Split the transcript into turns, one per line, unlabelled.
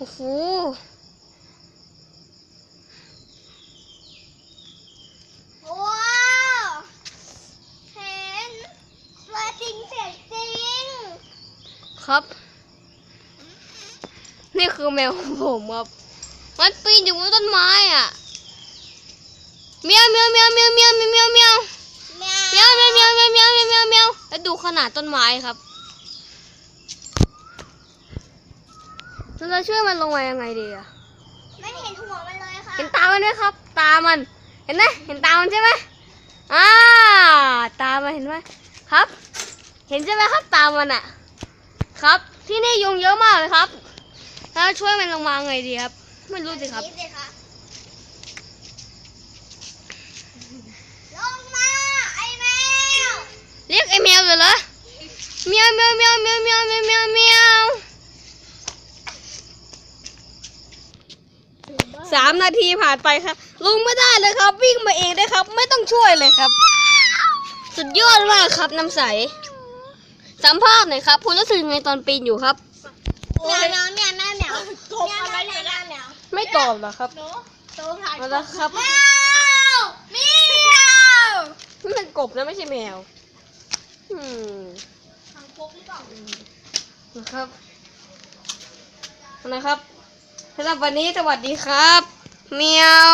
โอ้โห
ว้าวเห็นตัวจริงเสียงจริง
ครับ นี่คือแมวของผมครับ มันปีนอยู่บนต้นไม้อะเมียวเมียวเมียวเมียวเมียวเมียวเมียวเมียว
แม
เมียวเมียวเมียวเมียวเมียวเมียวเมียวเมียวแล้วดูขนาดต้นไม้ครับ เราจะช่วยมันลงมายังไงดีอะ
ไม่เห็นหัวมันเลยค่ะ
เห็นตามันไหมครับ ตามัน เห็นไหมเห็นตามันใช่ไหมอ่า ตามันเห็นไหมครับ เห็นใช่ไหมครับตามันอะครับ ที่นี่ยุงเยอะมากเลยครับแล้วช่วยมันลงมาไงดีครับ ไม่รู้สิครับ
นี่สิคะลงมา ไอ้แมว
เรียกไอ้แมวเลยเหรอเมียวเมียวเมียว สามนาทีผ่านไปครับ ลุงไม่ได้เลยครับ วิ่งมาเองได้ครับ ไม่ต้องช่วยเลยครับ สุดยอดมากครับน้ำใสสัมภาษณ์หน่อยครับ คุณรู้สึกยังไงตอนปีนอยู่ครับ
เหมียวเหมียวเหมียวแม่เหมียวตบอะไรันเหมียว
ไม่ตอบหรอครับ
นูโตถ่าย
มาแล้วครับ
แมวเหมียว
นี่มันกบนะไม่ใช่แมว อืม
ทางพกหรือเปล่า
นะครับนะครับ สำหรับวันนี้สวัสดีครับ เมียว